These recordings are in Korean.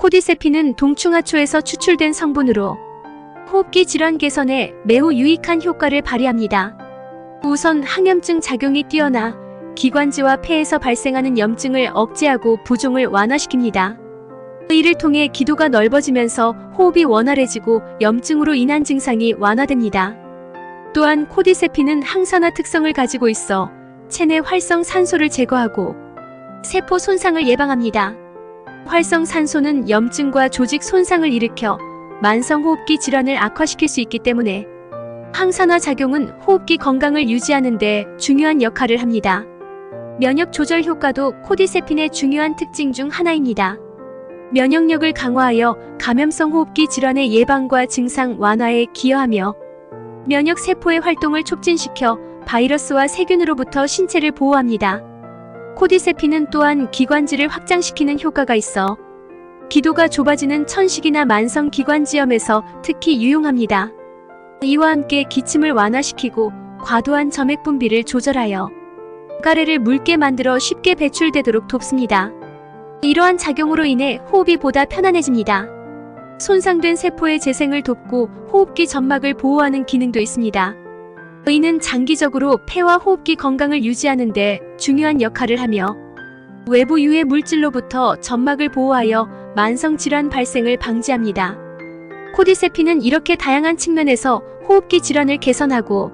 코디세핀은 동충하초에서 추출된 성분으로 호흡기 질환 개선에 매우 유익한 효과를 발휘합니다. 우선 항염증 작용이 뛰어나 기관지와 폐에서 발생하는 염증을 억제하고 부종을 완화시킵니다. 이를 통해 기도가 넓어지면서 호흡이 원활해지고 염증으로 인한 증상이 완화됩니다. 또한 코디세핀은 항산화 특성을 가지고 있어 체내 활성 산소를 제거하고 세포 손상을 예방합니다. 활성 산소는 염증과 조직 손상을 일으켜 만성호흡기 질환을 악화시킬 수 있기 때문에 항산화 작용은 호흡기 건강을 유지하는 데 중요한 역할을 합니다. 면역 조절 효과도 코디세핀의 중요한 특징 중 하나입니다. 면역력을 강화하여 감염성 호흡기 질환의 예방과 증상 완화에 기여하며 면역 세포의 활동을 촉진시켜 바이러스와 세균으로부터 신체를 보호합니다. 코디세핀은 또한 기관지를 확장시키는 효과가 있어 기도가 좁아지는 천식이나 만성 기관지염에서 특히 유용합니다. 이와 함께 기침을 완화시키고 과도한 점액 분비를 조절하여 가래를 묽게 만들어 쉽게 배출되도록 돕습니다. 이러한 작용으로 인해 호흡이 보다 편안해집니다. 손상된 세포의 재생을 돕고 호흡기 점막을 보호하는 기능도 있습니다. 이는 장기적으로 폐와 호흡기 건강을 유지하는 데 중요한 역할을 하며 외부 유해 물질로부터 점막을 보호하여 만성 질환 발생을 방지합니다. 코디세핀은 이렇게 다양한 측면에서 호흡기 질환을 개선하고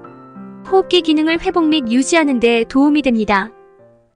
호흡기 기능을 회복 및 유지하는 데 도움이 됩니다.